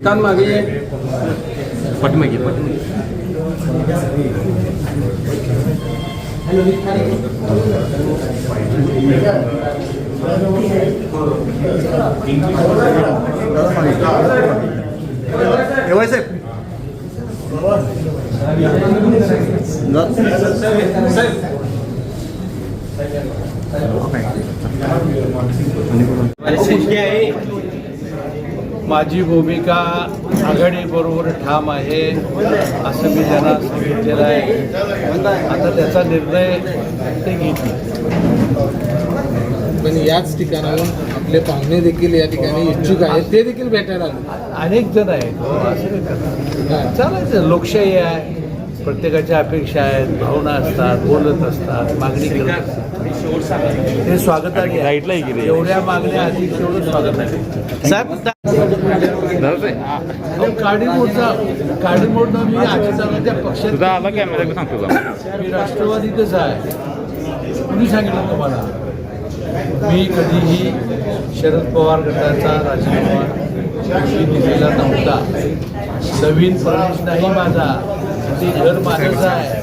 कान मागे. ये. पाठीमागे पाठीमागे एवढे साहेब. माझी भूमिका आघाडीबरोबर ठाम आहे असं मी त्यांना सांगितलेलं आहे. आता त्याचा निर्णय ते घेतील. पण याच ठिकाणाहून आपले पाहुणे देखील या ठिकाणी इच्छुक आहेत. ते देखील भेटायला अनेक जण आहेत. हो. चालायचं. लोकशाही आहे. प्रत्येकाच्या अपेक्षा आहेत. भावना असतात. बोलत असतात. मागणी करत असतात. ते गेले. एवढ्या मागण्या अधिक तेवढं स्वागत आहे. तुझा आला कॅमेरा सांगतो तुला? मी राष्ट्रवादीतच आहे. कुणी सांगितलं तुम्हाला? मी कधीही शरद पवार गटाचा राजीनामा दिलेला नव्हता. नवीन प्रवेश नाही माझा. ते घर माझंच आहे.